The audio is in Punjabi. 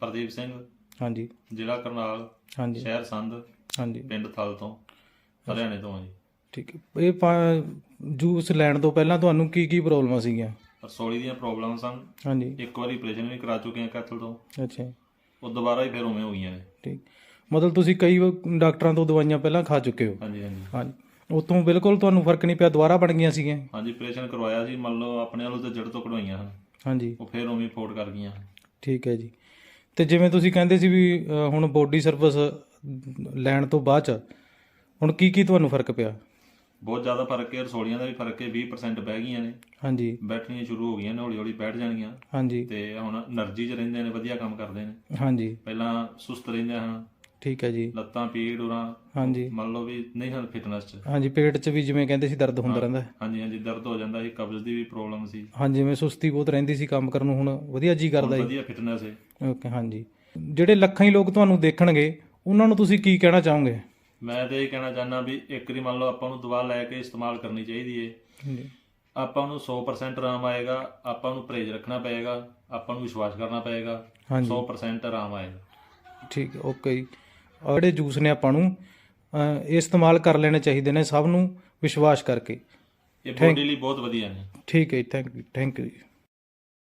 ਪ੍ਰਦੀਪ ਸਿੰਘ ਹਾਂਜੀ। ਜ਼ਿਲ੍ਹਾ ਕਰਨਾਲ ਹਾਂਜੀ। ਸ਼ਹਿਰ ਸੰਧ ਹਾਂਜੀ। ਪਿੰਡ ਥਲ ਤੋਂ ਹਰਿਆਣੇ ਤੋਂ ਜੀ। ਠੀਕ ਹੈ। ਇਹ ਜੂਸ ਲੈਣ ਤੋਂ ਪਹਿਲਾਂ ਤੁਹਾਨੂੰ ਕੀ ਕੀ ਪ੍ਰੋਬਲਮਾਂ ਸੀਗੀਆਂ? ਰਸੋਲੀ ਦੀਆਂ ਪ੍ਰੋਬਲਮ ਸਨ। ਹਾਂਜੀ। ਇੱਕ ਵਾਰੀ ਆਪਰੇਸ਼ਨ ਵੀ ਕਰਾ ਚੁੱਕੇ ਹਾਂ ਕੈਥਲ ਤੋਂ। ਅੱਛਾ ਉਹ ਦੁਬਾਰਾ ਹੀ ਫਿਰ ਉਵੇਂ ਹੋ ਗਈਆਂ ਨੇ। ਠੀਕ। ਮਤਲਬ ਤੁਸੀਂ ਕਈ ਵਾਰ ਡਾਕਟਰਾਂ ਤੋਂ ਦਵਾਈਆਂ ਪਹਿਲਾਂ ਖਾ ਚੁੱਕੇ ਹੋ? ਹਾਂਜੀ ਹਾਂਜੀ। ਹਾਂਜੀ। ਉਤੋਂ ਬਿਲਕੁਲ ਤੁਹਾਨੂੰ ਫ਼ਰਕ ਨਹੀਂ ਪਿਆ ਦੁਬਾਰਾ ਬਣ ਗਈਆਂ ਸੀਗੀਆਂ? ਹਾਂਜੀ ਆਪਰੇਸ਼ਨ ਕਰਵਾਇਆ ਸੀ। ਮੰਨ ਲਓ ਆਪਣੇ ਵੱਲੋਂ ਤੇ ਜੜ ਤੋਂ ਕਢਵਾਈਆਂ ਹਨ। ਹਾਂਜੀ। ਉਹ ਫਿਰ ਉਵੇਂ ਫੋੜ ਕਰ ਗਈਆਂ। ਠੀਕ ਹੈ ਜੀ। ਤੇ ਜਿਵੇਂ ਤੁਸੀਂ ਕਹਿੰਦੇ ਸੀ ਵੀ ਹੁਣ ਬੋਡੀ ਸਰਵਿਸ ਲੈਣ ਤੋਂ ਬਾਅਦ ਚ ਹੁਣ ਕੀ ਕੀ ਤੁਹਾਨੂੰ ਫ਼ਰਕ ਪਿਆ? ਬਹੁਤ ਜ਼ਿਆਦਾ ਫ਼ਰਕ ਹੈ ਰਸੋਲੀਆਂ ਦਾ ਵੀ ਫ਼ਰਕ ਹੈ 20% ਬਹਿ ਗਈਆਂ ਨੇ। ਹਾਂਜੀ। ਬੈਠਣੀਆਂ ਸ਼ੁਰੂ ਹੋ ਗਈਆਂ ਨੇ ਹੌਲੀ ਹੌਲੀ ਬੈਠ ਜਾਣਗੀਆਂ ਹਾਂਜੀ। ਤੇ ਹੁਣ એનર્ਜੀ 'ਚ ਰਹਿੰਦੇ ਨੇ ਵਧੀਆ ਕੰਮ ਕਰਦੇ ਨੇ। ਹਾਂਜੀ। ਪਹਿਲਾਂ ਸੁਸਤ ਰਹਿੰਦੇ ਹਨ ਠੀਕ ਹੈ ਜੀ। ਲੱਤਾਂ ਪੀੜ ਉਰਾਂ। ਹਾਂਜੀ। ਮੰਨ ਲਓ ਵੀ ਨਹੀਂ ਹਨ ਫਿਟਨੈਸ 'ਚ। ਹਾਂਜੀ ਪੇਟ 'ਚ ਵੀ ਜਿਵੇਂ ਕਹਿੰਦੇ ਸੀ ਦਰਦ ਹੁੰਦਾ ਰਹਿੰਦਾ। ਹਾਂਜੀ ਹਾਂਜੀ ਦਰਦ ਹੋ ਜਾਂਦਾ ਸੀ ਕਬਜ਼ ਦੀ ਵੀ ਪ੍ਰੋਬਲਮ ਸੀ। ਹਾਂਜੀ ਮੈਂ ਸੁਸਤੀ ਬਹੁਤ ਰਹਿੰਦੀ ਸੀ ਕੰਮ ਕਰਨ ਨੂੰ ਹੁਣ ਵਧੀਆ ਜੀ ਕਰਦਾ ਜੀ। ਵਧੀਆ ਫਿਟਨੈਸ ਹੈ। ਓਕੇ ਹਾਂਜੀ। ਜਿਹੜੇ ਲੱਖਾਂ ਹੀ ਲੋਕ ਤੁਹਾਨੂੰ ਦੇਖਣਗੇ ਉਹਨਾਂ ਨੂੰ ਤੁਸੀਂ ਕੀ ਕਹਿਣਾ ਚਾਹੋਗੇ? ਮੈਂ ਤੇ ਇਹ ਕਹਿਣਾ ਚਾਹੁੰਦਾ ਵੀ ਇੱਕ ਵਾਰੀ ਮੰਨ ਲਓ ਆਪਾਂ ਨੂੰ ਦਵਾ ਲੈ ਕੇ ਇਸਤੇਮਾਲ ਕਰਨੀ ਚਾਹੀਦੀ ਹੈ ਆਪਾਂ ਨੂੰ 100% ਆਰਾਮ ਆਏਗਾ ਆਪਾਂ ਨੂੰ ਪਰਹੇਜ਼ ਰੱਖਣਾ ਪਏਗਾ ਆਪਾਂ ਨੂੰ ਵਿਸ਼ਵਾਸ ਕਰਨਾ ਪਏਗਾ ਹਾਂਜੀ। 100% ਆਰਾਮ ਆਏਗਾ। ਠੀਕ ਹੈ ਓਕੇ ਜੀ। ਆਹ ਜਿਹੜੇ ਜੂਸ ਨੇ ਆਪਾਂ ਨੂੰ ਅਹ, ਇਹ ਇਸਤੇਮਾਲ ਕਰ ਲੈਣੇ ਚਾਹੀਦੇ ਨੇ ਸਭ ਨੂੰ ਵਿਸ਼ਵਾਸ ਕਰਕੇ। ਇਹ ਬੋਡੀ ਲਈ ਬਹੁਤ ਵਧੀਆ ਨੇ। ਠੀਕ ਹੈ ਥੈਂਕ ਯੂ ਥੈਂਕ ਯੂ